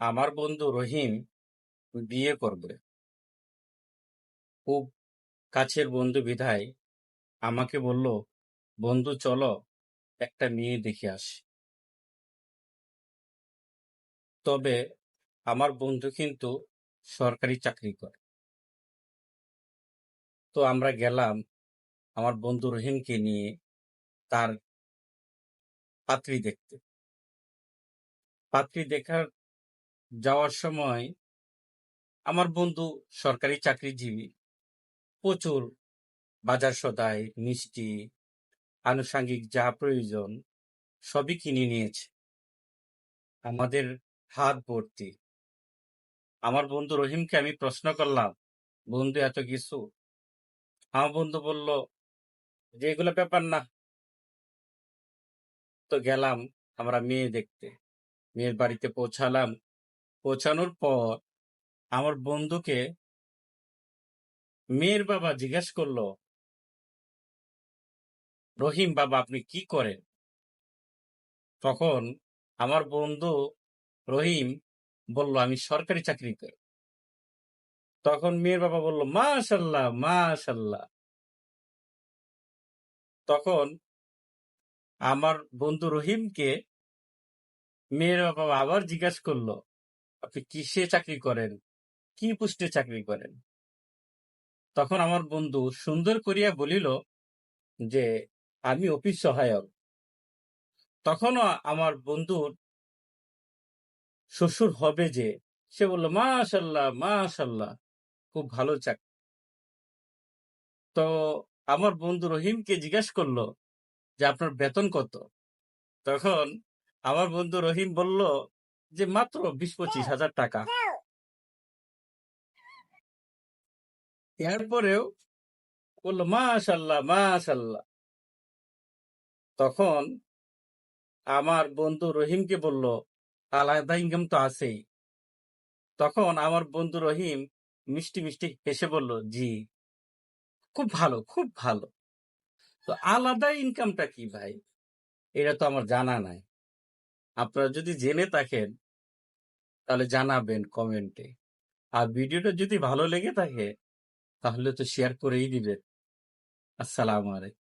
আমার বন্ধু রহিম বিয়ে করবে। খুব কাছের বন্ধু বিধায় আমাকে বলল, বন্ধু, চলো একটা মেয়ে দেখে আসি। তবে আমার বন্ধু কিন্তু সরকারি চাকরি করে। তো আমরা গেলাম আমার বন্ধু রহিমকে নিয়ে তার পাত্রী দেখতে। পাত্রী দেখার যাওয়ার সময় আমার বন্ধু সরকারি চাকরিজীবী। প্রচুর বাজার সদাই, মিষ্টি, আনুষাঙ্গিক যা প্রয়োজন সবই কিনে নিয়েছে। আমাদের হাত ভর্তি। আমার বন্ধু রহিমকে আমি প্রশ্ন করলাম, বন্ধু, এত কিছু? আমার বন্ধু বলল, যে এগুলো ব্যাপার না। তো গেলাম আমরা মেয়ে দেখতে। মেয়ের বাড়িতে পৌঁছালাম। পৌঁছানোর পর আমার বন্ধুকে মেয়ের বাবা জিজ্ঞেস করল, রহিম বাবা, আপনি কি করেন? তখন আমার বন্ধু রহিম বলল, আমি সরকারি চাকরি করি তখন মেয়ের বাবা বলল, মাশাল্লাহ মাশাল্লাহ। তখন আমার বন্ধু রহিমকে মেয়ের বাবা আবার জিজ্ঞাসা করল আপনি কিসে চাকরি করেন? কি পুষ্টে চাকরি করেন? তখন আমার বন্ধু সুন্দর করিয়া বলিল যে, আমি অফিস সহায়ক। তখনও আমার বন্ধুর শ্বশুর হবে যে, সে বলল, মাশাল্লাহ মাশাল্লাহ, খুব ভালো চাকরি তো আমার বন্ধু রহিমকে জিজ্ঞাসা করল যে, আপনার বেতন কত? তখন আমার বন্ধু রহিম বলল যে মাত্র বিশ পঁচিশ হাজার টাকা। এরপরেও বলল মাশাল্লাহ মাশাল্লাহ। তখন আমার বন্ধু রহিমকে বলল আলাদা ইনকাম তো আছেই। তখন আমার বন্ধু রহিম মিষ্টি মিষ্টি হেসে বলল জি খুব ভালো খুব ভালো। তো আলাদা ইনকামটা কি ভাই? এটা তো আমার জানা নাই। আপনারা যদি জেনে থাকেন, তাহলে জানাবেন কমেন্টে আর ভিডিওটা যদি ভালো লেগে থাকে, তাহলে তো শেয়ার করেই দিবেন। আসসালামু আলাইকুম।